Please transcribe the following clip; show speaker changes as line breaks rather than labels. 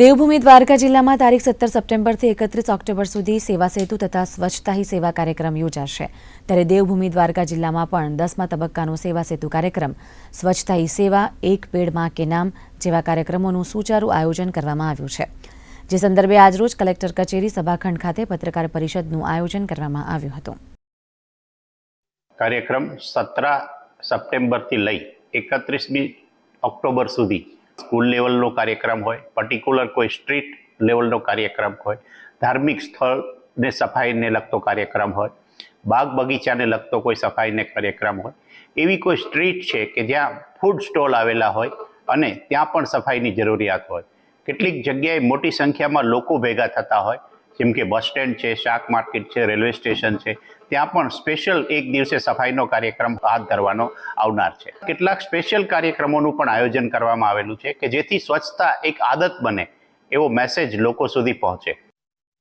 દેવભૂમિ દ્વારકા જિલ્લામાં તારીખ સત્તર સપ્ટેમ્બરથી એકત્રીસ ઓક્ટોબર સુધી સેવા સેતુ તથા સ્વચ્છતા હી સેવા કાર્યક્રમ યોજાશે. ત્યારે દેવભૂમિ દ્વારકા જિલ્લામાં પણ દસમા તબક્કાનો સેવા સેતુ કાર્યક્રમ, સ્વચ્છતા હી સેવા, એક પેડમાં કે નામ જેવા કાર્યક્રમોનું સુચારુ આયોજન કરવામાં આવ્યું છે. જે સંદર્ભે આજરોજ કલેક્ટર કચેરી સભાખંડ ખાતે પત્રકાર પરિષદનું આયોજન કરવામાં આવ્યું હતું.
કાર્યક્રમ સત્તર સપ્ટેમ્બરથી લઈ એકત્રીસમી ઓક્ટોબર સુધી સ્કૂલ લેવલનો કાર્યક્રમ હોય પર્ટિક્યુલર કોઈ સ્ટ્રીટ લેવલનો કાર્યક્રમ હોય, ધાર્મિક સ્થળને સફાઈને લગતો કાર્યક્રમ હોય, બાગ બગીચાને લગતો કોઈ સફાઈને કાર્યક્રમ હોય, એવી કોઈ સ્ટ્રીટ છે કે જ્યાં ફૂડ સ્ટોલ આવેલા હોય અને ત્યાં પણ સફાઈની જરૂરિયાત હોય. કેટલીક જગ્યાએ મોટી સંખ્યામાં લોકો ભેગા થતા હોય જેમ કે બસ સ્ટેન્ડ છે, શાક માર્કેટ છે, રેલવે સ્ટેશન છે, ત્યાં પણ સ્પેશિયલ એક દિવસે સફાઈનો કાર્યક્રમ હાથ ધરવાનો આવનાર છે. કેટલાક સ્પેશિયલ કાર્યક્રમોનું પણ આયોજન કરવામાં આવેલું છે કે જેથી સ્વચ્છતા એક આદત બને એવો મેસેજ લોકો સુધી પહોંચે.